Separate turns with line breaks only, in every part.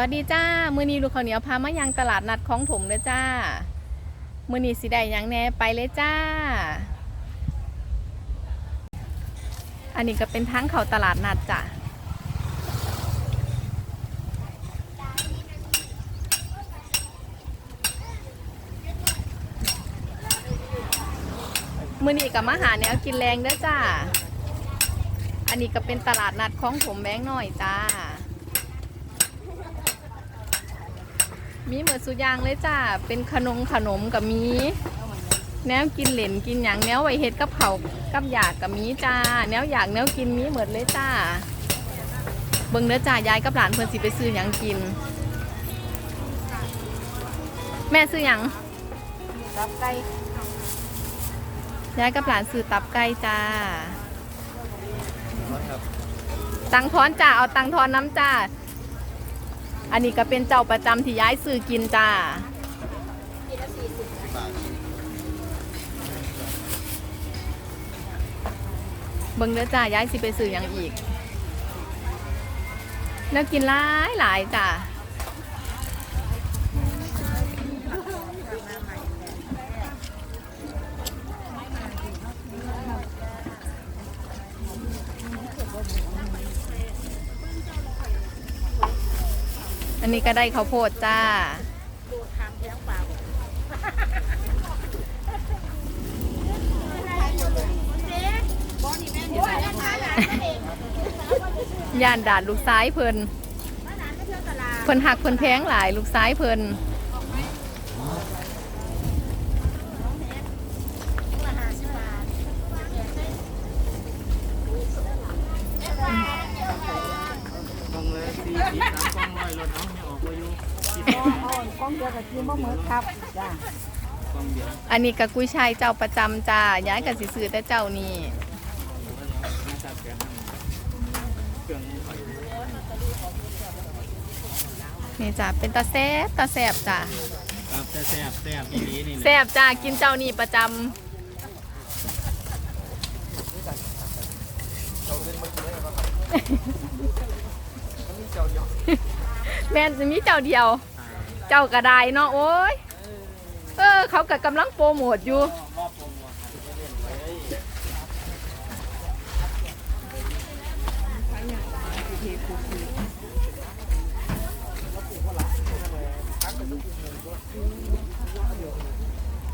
วัสดีจ้า มือนีลูกข้าวเหนียวพามายังตลาดนัดของถมเลยจ้า มือนีสิได้ยังแน่ไปเลยจ้า อันนี้ก็เป็นทั้งเขาตลาดนัดจ้ะมือนี้ก็มาหาแนวกินแรงเด้อจ้า อันนี้ก็เป็นตลาดนัดของผมแบงค์หน่อยจ้า มีเหมือนสุอยางเลยจ้า เป็นขนมขนมกับมี แนวกินเหลนกินอย่างแนวไวเฮ็ดกับเขาวกับอยากกับมีจ้า แนวอยากแนวกินมีเหมือนเลยจ้า เบิ่งเด้อจ้ายายกับหลานเพิ่นสิไปซื้อหยังกิน แม่ซื้อหยัง
ตับไก่
ยายกับหลานซื้อตับไก่จ้า ตังทอนจ้า เอาตังทอนน้ำจ้า อันนี้ก็เป็นเจ้าประจำที่ย้ายซื้อกินจ้าเบิ่งเด้อจ้าย้ายสิไปซื้ออย่างอีก แล้วกินหลายหลายจ้า นนี้ก็ได้ข้าวโพดจ้า
ย่านเอง
ย่านลูกซ้ายเพิ่น
มาหลานเที่ยวตลาด
เพิ่นหักเพิ่นแพงหลายลูกซ้ายเพิ่น
มาหาสิบบาท
กองเลยสี่สิบสามกองร้อยรถเอาเนี่ยออกมาอยู่
อ๋ออ๋อกล้องเดียวกับกินบ่เหมือนครับจ้า
องเดียว
อันนี้ก็กุ้ยช่ายเจ้าประจำจ้าย้ายก็สิซื้อแต่เจ้านี่
น่าจะแกนเครื่องไฟ
นี่จ้าเป็นตาแซ่บตาแซ่บจ้า
ครับแต่แซ่บแซ่บอีหลีนี่แหละ
แซ่บจ้ากินเจ้านี่ประจำ แม่นจะมีเจ้าเดียว เจ้ากระไดเนาะโอ้ยเออ เขาก็กำลังโปรโมทอยู่
มอบโปรโมทให้เล่นเลย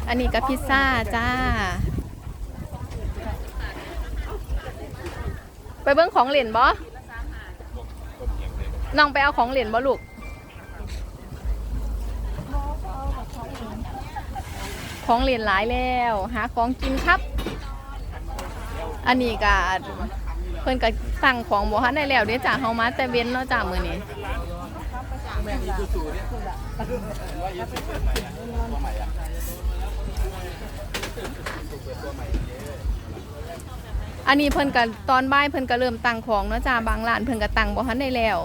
อันนี้ก็พิซซ่าจ้า ไปเบิ้งของเหรียญบ่ น้องไปเอาของเหรียญบ่ลูกของเหรียญหลายแล้ว หาของกินครับ อันนี้ก็เพิ่นก็สั่งของบ่ทันได้แล้วเด้จ้าเฮามาแต่เว้นเนาะจ้ามื้อนี้
แม่งอีซูซูเนี่ยว่าอีซูซูใหม่อะตัวใหม่อะตัวใหม่
อันนี้เพิ่นก็ตอนบ่ายเพิ่นก็เริ่มตั้งของเนาะจ้าบางร้านเพิ่นก็ตั้งบ่ทันได้แล้ว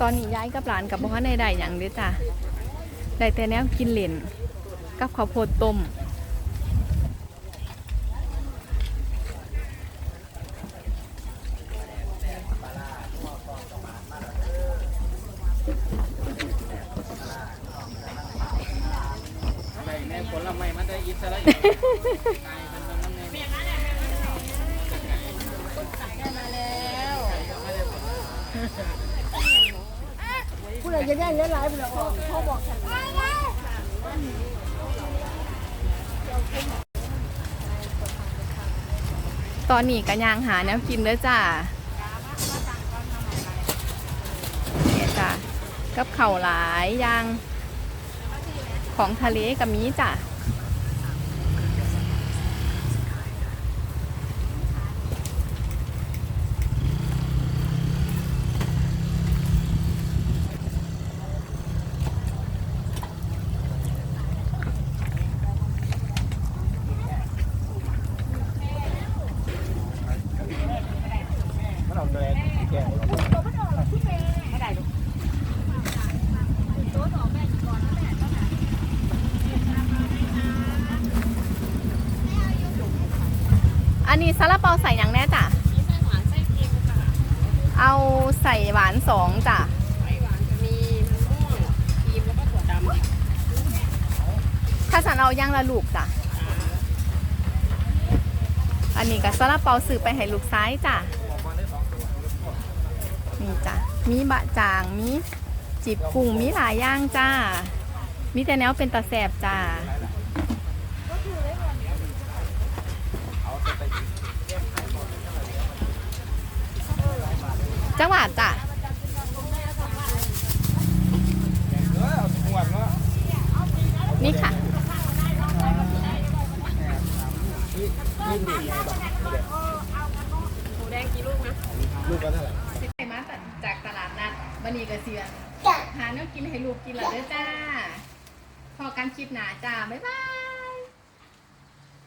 ตอนนี้ย้ายกับหลานกับบ่ทันได้ได้หยังเด้จ้ะได้แต่แนวกินเหล่นกับข้าวโพดต้ม
อะไรแม่ ผู้
ใดจะได้เลี้ยงหลายผู้ใดเขาเขาบอกฉัน
ตอนนี้ก็ย่างหาแนวกินเด้อจ้าเนี่ยจ้ากับเข่าหลายย่างของทะเลกับมีจ้า
มันเอาแรงแกง
อันนี้ซาลาเปาใส่หยังแน่จ้ะ
มีไส้หวานไส้เค็มค่ะ
เอาใส่หวานสองจ้ะ
ไส้หวานจะมีมะม่วงครีมแล้วก็ถั่วดำ
ถ้าสันเอาย่างละลูกจ้ะอันนี้กับซาลาเปาซื้อไปให้ลูกซ้ายจ้ะนี่จ้ะมีบะจางมีจีบกุ้งมีหลายอย่างจ้ามีแต่แนวเป็นตาแสบจ้า จังหวัดจ้ะนี่ค่ะ
หมูแดงกี่ลูกนะ
สิไปมาจากตลาดนัดบันนี้ก็เสียหาเนื้อกินให้ลูกกินและเด้อจ้า พอกันคลิปหนาจ้า บ๊ายบาย